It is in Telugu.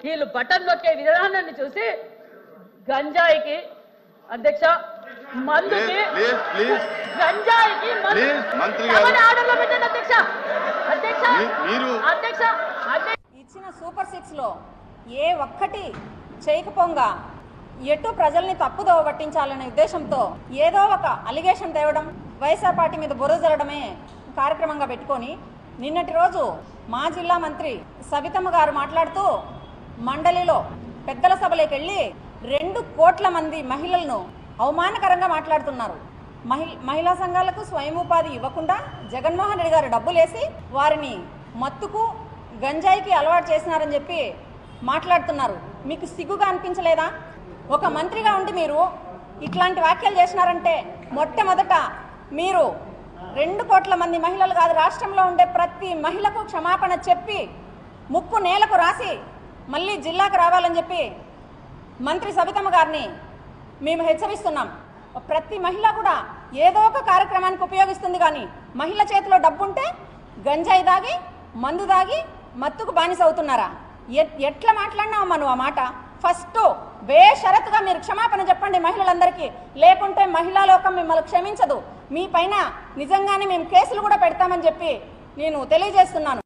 వీళ్ళు బటన్ నొక్కే విధానాన్ని చూసి గంజాయికి అధ్యక్ష మందుకి ప్లీజ్ ప్లీజ్ గంజాయికి మందు- ప్లీజ్, మంత్రి గారు. ఎవరి ఆర్డర్లో పెట్టండి అధ్యక్ష? అధ్యక్ష? మీ- మీరు. అధ్యక్ష అధ్యక్ష. ఇచ్చిన సూపర్ సిక్స్లో ఏ ఒక్కటి చేయకపోగా ఎటు ప్రజల్ని తప్పుదోవ పట్టించాలనే ఉద్దేశంతో ఏదో ఒక అలిగేషన్ తేవడం వైఎస్ఆర్ పార్టీ మీద బురద జరగడమే కార్యక్రమంగా పెట్టుకొని నిన్నటి రోజు మా జిల్లా మంత్రి సవితమ్మ గారు మాట్లాడుతూ మండలిలో పెద్దల సభలోకి వెళ్ళి రెండు కోట్ల మంది మహిళలను అవమానకరంగా మాట్లాడుతున్నారు. మహి మహిళా సంఘాలకు స్వయం ఉపాధి ఇవ్వకుండా జగన్మోహన్ రెడ్డి గారు డబ్బులేసి వారిని మత్తుకు గంజాయికి అలవాటు చేసినారని చెప్పి మాట్లాడుతున్నారు. మీకు సిగ్గుగా అనిపించలేదా? ఒక మంత్రిగా ఉండి మీరు ఇట్లాంటి వ్యాఖ్యలు చేసినారంటే మొట్టమొదట మీరు రెండు కోట్ల మంది మహిళలు కాదు రాష్ట్రంలో ఉండే ప్రతి మహిళకు క్షమాపణ చెప్పి ముక్కు నేలకు రాసి మళ్ళీ జిల్లాకు రావాలని చెప్పి మంత్రి సబితమ్మ గారిని మేము హెచ్చరిస్తున్నాం. ప్రతి మహిళ కూడా ఏదో ఒక కార్యక్రమానికి ఉపయోగిస్తుంది కానీ మహిళ చేతిలో డబ్బుంటే గంజాయి దాగి మందు దాగి మత్తుకు బానిస అవుతున్నారా ఎట్లా మాట్లాడినావమ్మా నువ్వు ఆ మాట? ఫస్ట్ బేషరతుగా మీరు క్షమాపణ చెప్పండి మహిళలందరికీ. లేకుంటే మహిళా లోకం మిమ్మల్ని క్షమించదు. మీ పైన నిజంగానే మేము కేసులు కూడా పెడతామని చెప్పి నేను తెలియజేస్తున్నాను.